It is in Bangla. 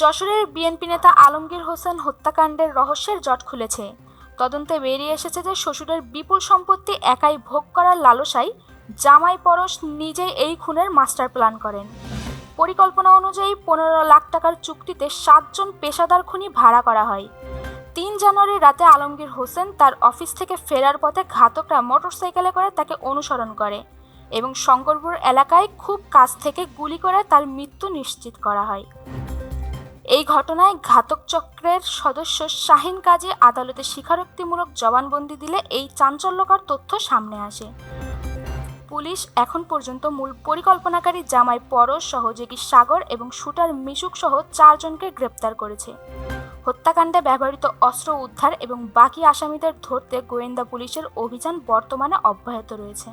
যশোরের বিএনপি নেতা আলমগীর হোসেন হত্যাকাণ্ডের রহস্যের জট খুলেছে। তদন্তে বেরিয়ে এসেছে যে শ্বশুরের বিপুল সম্পত্তি একাই ভোগ করার লালসায় জামাই পরশ নিজেই এই খুনের মাস্টার প্ল্যান করেন। পরিকল্পনা অনুযায়ী পনেরো লাখ টাকার চুক্তিতে সাতজন পেশাদার খুনি ভাড়া করা হয়। তিন জানুয়ারি রাতে আলমগীর হোসেন তার অফিস থেকে ফেরার পথে ঘাতকরা মোটরসাইকেলে করে তাকে অনুসরণ করে এবং শঙ্করপুর এলাকায় খুব কাছ থেকে গুলি করে তার মৃত্যু নিশ্চিত করা হয়। এই ঘটনায় ঘাতক চক্রের সদস্য শাহিন কাজী আদালতে স্বীকারোক্তিমূলক জবানবন্দি দিলে এই চাঞ্চল্যকর তথ্য সামনে আসে। পুলিশ এখন পর্যন্ত মূল পরিকল্পনাকারী জামাই পরশ সহযোগী সাগর এবং শুটার মিশুক সহ চারজনকে গ্রেপ্তার করেছে। হত্যাকাণ্ডে ব্যবহৃত অস্ত্র উদ্ধার এবং বাকি আসামিদের ধরতে গোয়েন্দা পুলিশের অভিযান বর্তমানে অব্যাহত রয়েছে।